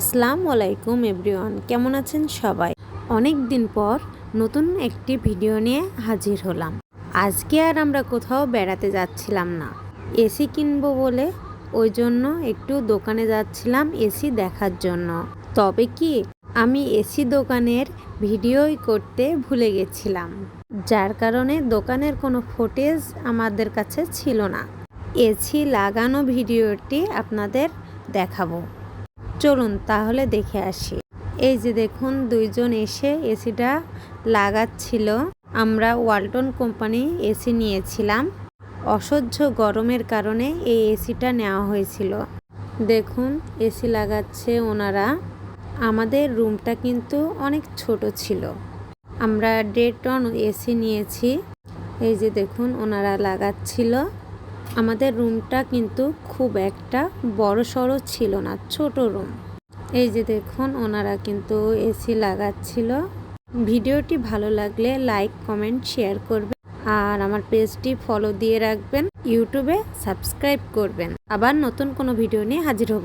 আসসালামু আলাইকুম এভরিওয়ান, কেমন আছেন সবাই? অনেক দিন পর নতুন একটি ভিডিও নিয়ে হাজির হলাম। আজকে আর আমরা কোথাও বেড়াতে যাচ্ছিলাম না। এসি কিনবো বলে ওই জন্য একটু দোকানে যাচ্ছিলাম এসি দেখার জন্য। তবে কি, আমি এসি দোকানের ভিডিওই করতে ভুলে গেছিলাম, যার কারণে দোকানের কোনো ফুটেজ আমাদের কাছে ছিল না। এসি লাগানো ভিডিওটি আপনাদের দেখাবো। চলুন তাহলে দেখে আসি। এই যে দেখুন, দুইজন এসে এসিটা লাগাচ্ছিল। আমরা ওয়ালটন কোম্পানি এসি নিয়েছিলাম। অসহ্য গরমের কারণে এই এসিটা নেওয়া হয়েছিল। দেখুন, এসি লাগাচ্ছে ওনারা। আমাদের রুমটা কিন্তু অনেক ছোট ছিল। আমরা দেড় টন এসি নিয়েছি। এই যে দেখুন, ওনারা লাগাচ্ছিল। আমাদের রুমটা কিন্তু খুব একটা বড় সড়ো ছিল না, ছোট রুম। এই যে দেখুন, ওনারা কিন্তু এসি লাগাচ্ছিল। ভিডিওটি ভালো লাগলে লাইক, কমেন্ট, শেয়ার করবেন আর আমার পেজটি ফলো দিয়ে রাখবেন, ইউটিউবে সাবস্ক্রাইব করবেন। আবার নতুন কোনো ভিডিও নিয়ে হাজির হব।